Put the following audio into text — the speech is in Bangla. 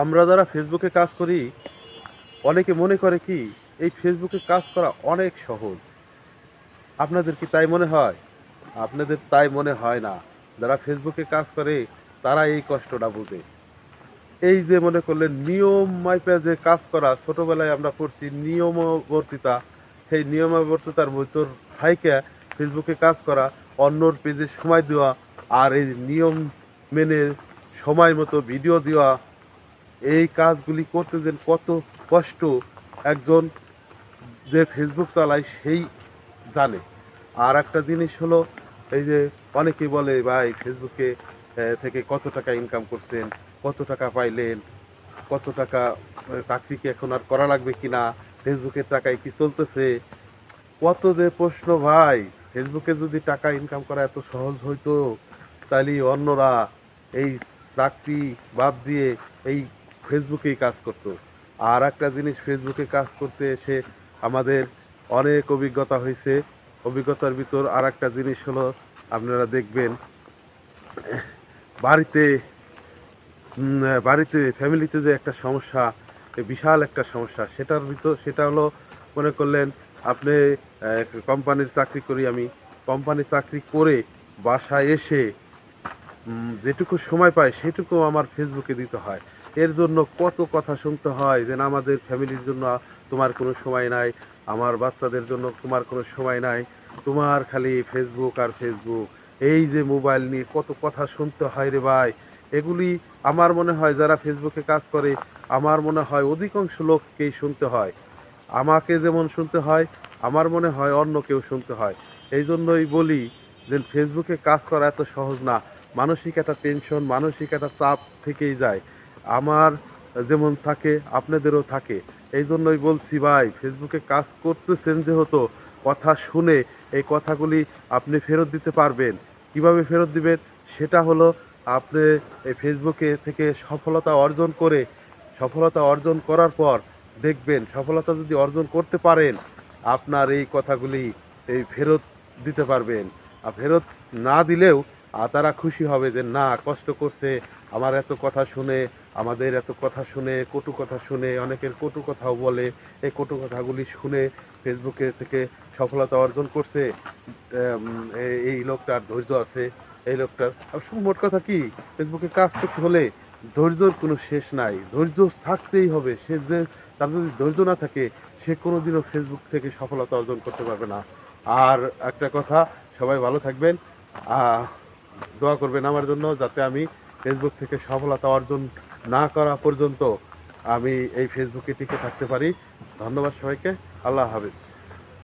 আমরা যারা ফেসবুকে কাজ করি, অনেকে মনে করে কি, এই ফেসবুকে কাজ করা অনেক সহজ। আপনাদের কি তাই মনে হয়? আপনাদের তাই মনে হয় না। যারা ফেসবুকে কাজ করে, তারা এই কষ্টটা বুঝে। এই যে মনে করলেন নিয়ম মাইপে যে কাজ করা, ছোটবেলায় আমরা পড়ছি নিয়মবর্তিতা। সেই নিয়মবর্তিতার ভিতর থাইকে ফেসবুকে কাজ করা, অন্যর পেজে সময় দেওয়া, আর এই নিয়ম মেনে সময় মতো ভিডিও দেওয়া এই কাজগুলি করতে দেন কত কষ্ট একজন যে ফেসবুক চালায় সেই জানে। আর একটা জিনিস হলো এই যে অনেকেই বলে ভাই ফেসবুকে থেকে কত টাকা ইনকাম করছেন? কত টাকা পাইলেন? কত টাকা আহ, চাকরি কি এখন আর করা লাগবে কি না ফেসবুকের টাকায় কি চলতেছে? কত যে প্রশ্ন ভাই ফেসবুকে যদি টাকা ইনকাম করা এত সহজ হইতো তাহলে অন্যরা এই চাকরি বাদ দিয়ে এই ফেসবুকেই কাজ করতো। আর একটা জিনিস ফেসবুকে কাজ করতে এসে আমাদের অনেক অভিজ্ঞতা হয়েছে। অভিজ্ঞতার ভিতর আর একটা জিনিস হলো, আপনারা দেখবেন, বাড়িতে বাড়িতে, ফ্যামিলিতে যে একটা সমস্যা বিশাল একটা সমস্যা, সেটার ভিতর, সেটা হলো, মনে করলেন, আপনি কোম্পানির চাকরি করি আমি। কোম্পানির চাকরি করে বাসায় এসে যেটুকু সময় পাই সেটুকু আমার ফেসবুকে দিতে হয়। এর জন্য কত কথা শুনতে হয় যে আমাদের ফ্যামিলির জন্য তোমার কোনো সময় নাই, আমার বাচ্চাদের জন্য তোমার কোনো সময় নাই, তোমার খালি ফেসবুক আর ফেসবুক এই যে মোবাইল নিয়ে কত কথা শুনতে হয় রে ভাই, এগুলি আমার মনে হয় যারা ফেসবুকে কাজ করে, আমার মনে হয় অধিকাংশ লোককেই শুনতে হয়। আমাকে যেমন শুনতে হয়, আমার মনে হয় অন্য কেউ শুনতে হয়। এই জন্যই বলি যে ফেসবুকে কাজ করা এত সহজ না। মানসিক একটা টেনশন মানসিক একটা চাপ থেকেই যায়। আমার যেমন থাকে, আপনাদেরও থাকে। এই জন্যই বলছি ভাই ফেসবুকে কাজ করতেছেন যেহেতু, কথা শুনে এই কথাগুলি আপনি ফেরত দিতে পারবেন। কীভাবে ফেরত দিবেন? সেটা হলো, আপনি এই ফেসবুকে থেকে সফলতা অর্জন করে, সফলতা অর্জন করার পর দেখবেন, সফলতা যদি অর্জন করতে পারেন, আপনার এই কথাগুলি এই ফেরত দিতে পারবেন। আর ফেরত না দিলেও তারা খুশি হবে যে, না, কষ্ট করছে, আমার এত কথা শুনে, আমাদের এত কথা শুনে, কটু কথা শুনে, অনেকের কটু কথাও বলে, এই কটু কথাগুলি শুনে ফেসবুকে থেকে সফলতা অর্জন করছে এই- লোকটার ধৈর্য আছে, এই লোকটার আর মোট কথা কি ফেসবুকে কাজ করতে হলে ধৈর্যর কোনো শেষ নাই, ধৈর্য থাকতেই হবে, সে যে, তার যদি ধৈর্য না থাকে, সে কোনোদিনও ফেসবুক থেকে সফলতা অর্জন করতে পারবে না। আর একটা কথা, সবাই ভালো থাকবেন দোয়া করবেন আমার জন্য যাতে আমি ফেসবুক থেকে সফলতা অর্জন না করা পর্যন্ত আমি এই ফেসবুকে টিকে থাকতে পারি। ধন্যবাদ সবাইকে। আল্লাহ হাফিজ।